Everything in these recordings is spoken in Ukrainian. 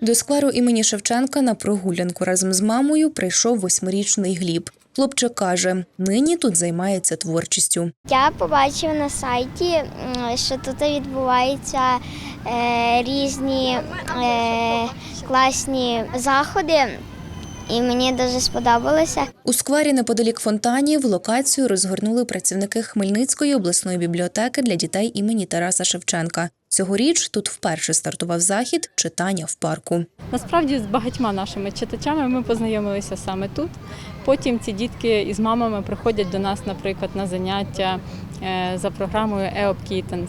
До скверу імені Шевченка на прогулянку разом з мамою прийшов восьмирічний Гліб. Хлопчик каже, нині тут займається творчістю. Я побачив на сайті, що тут відбуваються е, різні е, класні заходи, і мені дуже сподобалося. У сквері неподалік фонтанів локацію розгорнули працівники Хмельницької обласної бібліотеки для дітей імені Тараса Шевченка. Цьогоріч тут вперше стартував захід читання в парку. Насправді з багатьма нашими читачами ми познайомилися саме тут. Потім ці дітки із мамами приходять до нас, наприклад, на заняття за програмою EOP Kittens.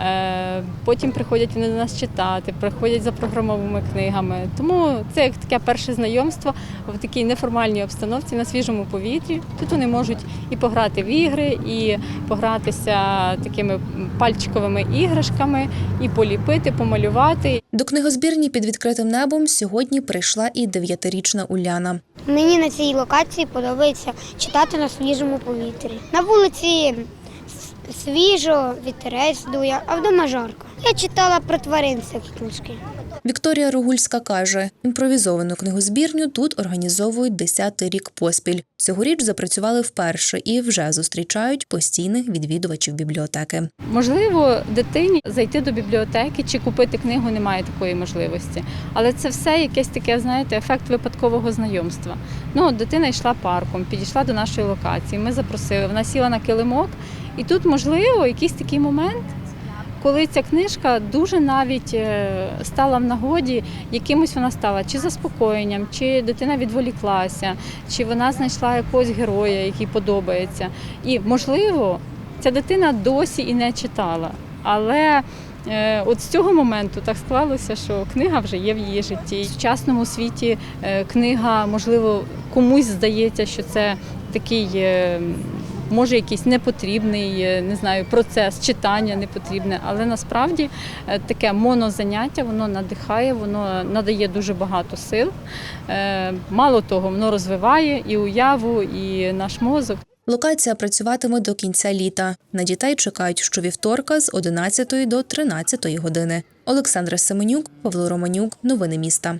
Е, Потім приходять вони до нас читати, приходять за програмовими книгами. Тому це як таке перше знайомство в такій неформальній обстановці на свіжому повітрі. Тут вони можуть і пограти в ігри, і погратися такими пальчиковими іграшками, і поліпити, помалювати. До книгозбірні під відкритим небом сьогодні прийшла і дев'ятирічна Уляна. Мені на цій локації подобається читати на свіжому повітрі. На вулиці свіжо, вітерець дує, а вдома жарко. Я читала про тварин всякі книжки. Вікторія Рогульська каже, імпровізовану книгозбірню тут організовують десятий рік поспіль. Цьогоріч запрацювали вперше і вже зустрічають постійних відвідувачів бібліотеки. Можливо, дитині зайти до бібліотеки чи купити книгу немає такої можливості. Але це все якесь таке, знаєте, ефект випадкового знайомства. Ну, дитина йшла парком, підійшла до нашої локації. Ми запросили, вона сіла на килимок, і тут, можливо, якийсь такий момент. Коли ця книжка дуже навіть е, стала в нагоді, якимось вона стала чи заспокоєнням, чи дитина відволіклася, чи вона знайшла якогось героя, який подобається. І можливо, ця дитина досі і не читала. Але е, от з цього моменту так склалося, що книга вже є в її житті. В сучасному світі е, книга, можливо, комусь здається, що це такий. Може, якийсь непотрібний, е, не знаю, процес читання непотрібне, але насправді е, таке монозаняття воно надихає, воно надає дуже багато сил. Е, Мало того, воно розвиває і уяву, і наш мозок. Локація працюватиме до кінця літа. На дітей чекають щовівторка з 11 до 13 години. Олександра Семенюк, Павло Романюк. Новини міста.